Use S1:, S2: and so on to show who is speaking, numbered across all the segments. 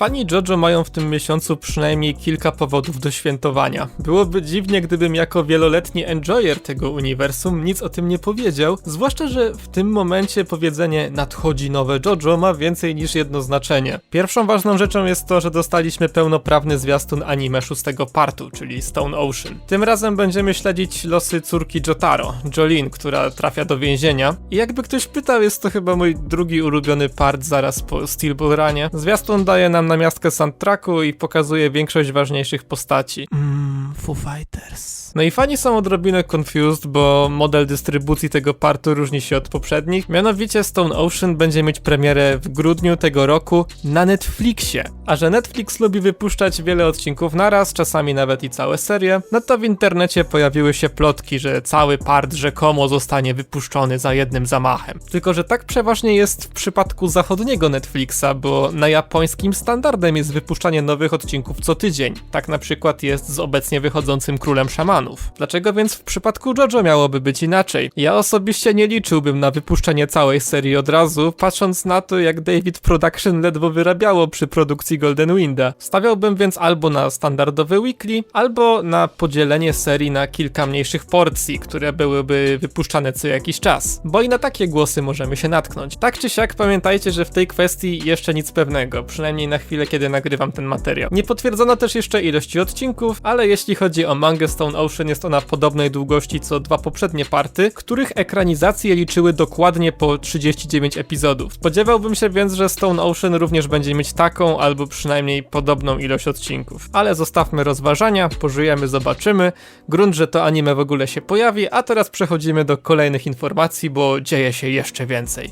S1: Fani JoJo mają w tym miesiącu przynajmniej kilka powodów do świętowania. Byłoby dziwnie, gdybym jako wieloletni enjoyer tego uniwersum nic o tym nie powiedział, zwłaszcza, że w tym momencie powiedzenie nadchodzi nowe JoJo ma więcej niż jedno znaczenie. Pierwszą ważną rzeczą jest to, że dostaliśmy pełnoprawny zwiastun anime szóstego partu, czyli Stone Ocean. Tym razem będziemy śledzić losy córki Jotaro, Jolene, która trafia do więzienia. I jakby ktoś pytał, jest to chyba mój drugi ulubiony part zaraz po Steel Ball Runie. Zwiastun daje nam namiastkę soundtracku i pokazuje większość ważniejszych postaci. Foo Fighters. No i fani są odrobinę confused, bo model dystrybucji tego partu różni się od poprzednich. Mianowicie Stone Ocean będzie mieć premierę w grudniu tego roku na Netflixie. A że Netflix lubi wypuszczać wiele odcinków naraz, czasami nawet i całe serie, no to w internecie pojawiły się plotki, że cały part rzekomo zostanie wypuszczony za jednym zamachem. Tylko, że tak przeważnie jest w przypadku zachodniego Netflixa, bo na japońskim standardem jest wypuszczanie nowych odcinków co tydzień. Tak na przykład jest z obecnie wychodzącym Królem Szamanów. Dlaczego więc w przypadku JoJo miałoby być inaczej? Ja osobiście nie liczyłbym na wypuszczenie całej serii od razu, patrząc na to, jak David Production ledwo wyrabiało przy produkcji Golden Winda. Stawiałbym więc albo na standardowy weekly, albo na podzielenie serii na kilka mniejszych porcji, które byłyby wypuszczane co jakiś czas. Bo i na takie głosy możemy się natknąć. Tak czy siak pamiętajcie, że w tej kwestii jeszcze nic pewnego, przynajmniej na chwilę, kiedy nagrywam ten materiał. Nie potwierdzono też jeszcze ilości odcinków, ale jeśli chodzi o mangę Stone Ocean, jest ona podobnej długości co dwa poprzednie party, których ekranizacje liczyły dokładnie po 39 epizodów. Spodziewałbym się więc, że Stone Ocean również będzie mieć taką, albo przynajmniej podobną ilość odcinków. Ale zostawmy rozważania, pożyjemy, zobaczymy. Grunt, że to anime w ogóle się pojawi, a teraz przechodzimy do kolejnych informacji, bo dzieje się jeszcze więcej.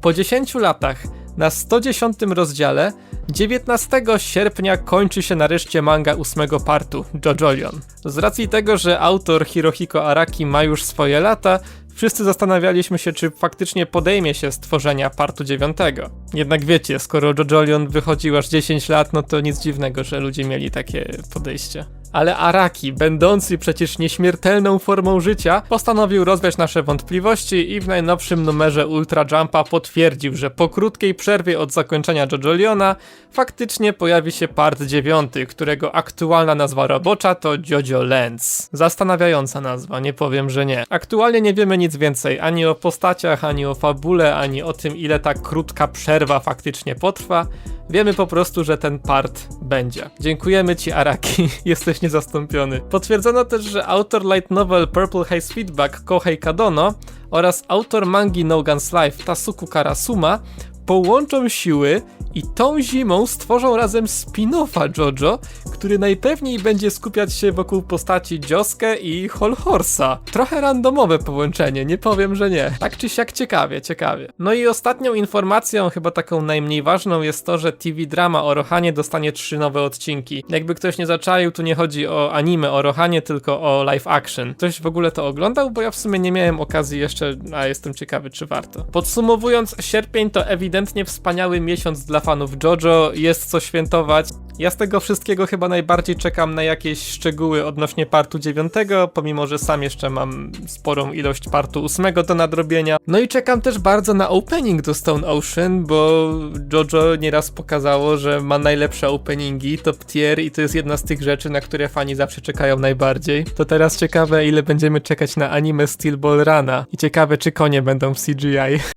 S1: Po 10 latach, na 110 rozdziale, 19 sierpnia kończy się nareszcie manga ósmego partu, JoJolion. Z racji tego, że autor Hirohiko Araki ma już swoje lata, wszyscy zastanawialiśmy się, czy faktycznie podejmie się stworzenia partu 9. Jednak wiecie, skoro JoJolion wychodził aż 10 lat, no to nic dziwnego, że ludzie mieli takie podejście. Ale Araki, będący przecież nieśmiertelną formą życia, postanowił rozwiać nasze wątpliwości i w najnowszym numerze Ultra Jumpa potwierdził, że po krótkiej przerwie od zakończenia JoJoliona faktycznie pojawi się part 9, którego aktualna nazwa robocza to JoJo Lens. Zastanawiająca nazwa, nie powiem, że nie. Aktualnie nie wiemy nic więcej ani o postaciach, ani o fabule, ani o tym, ile ta krótka przerwa faktycznie potrwa. Wiemy po prostu, że ten part będzie. Dziękujemy ci, Araki, jesteś niezastąpiony. Potwierdzono też, że autor light novel Purple Haze Feedback Kohei Kadono oraz autor mangi No Guns Life Tasuku Karasuma połączą siły i tą zimą stworzą razem spin-offa JoJo, który najpewniej będzie skupiać się wokół postaci Josuke i Holhorsa. Trochę randomowe połączenie, nie powiem, że nie. Tak czy siak ciekawie, ciekawie. No i ostatnią informacją, chyba taką najmniej ważną, jest to, że TV drama o Rohanie dostanie trzy nowe odcinki. Jakby ktoś nie zaczaił, tu nie chodzi o anime o Rohanie, tylko o live action. Ktoś w ogóle to oglądał? Bo ja w sumie nie miałem okazji jeszcze, a jestem ciekawy, czy warto. Podsumowując, sierpień to ewidentnie wspaniały miesiąc dla fanów JoJo, jest co świętować. Ja z tego wszystkiego chyba najbardziej czekam na jakieś szczegóły odnośnie partu 9, pomimo że sam jeszcze mam sporą ilość partu 8 do nadrobienia. No i czekam też bardzo na opening do Stone Ocean, bo JoJo nieraz pokazało, że ma najlepsze openingi, top tier i to jest jedna z tych rzeczy, na które fani zawsze czekają najbardziej. To teraz ciekawe ile będziemy czekać na anime Steel Ball Rana i ciekawe czy konie będą w CGI.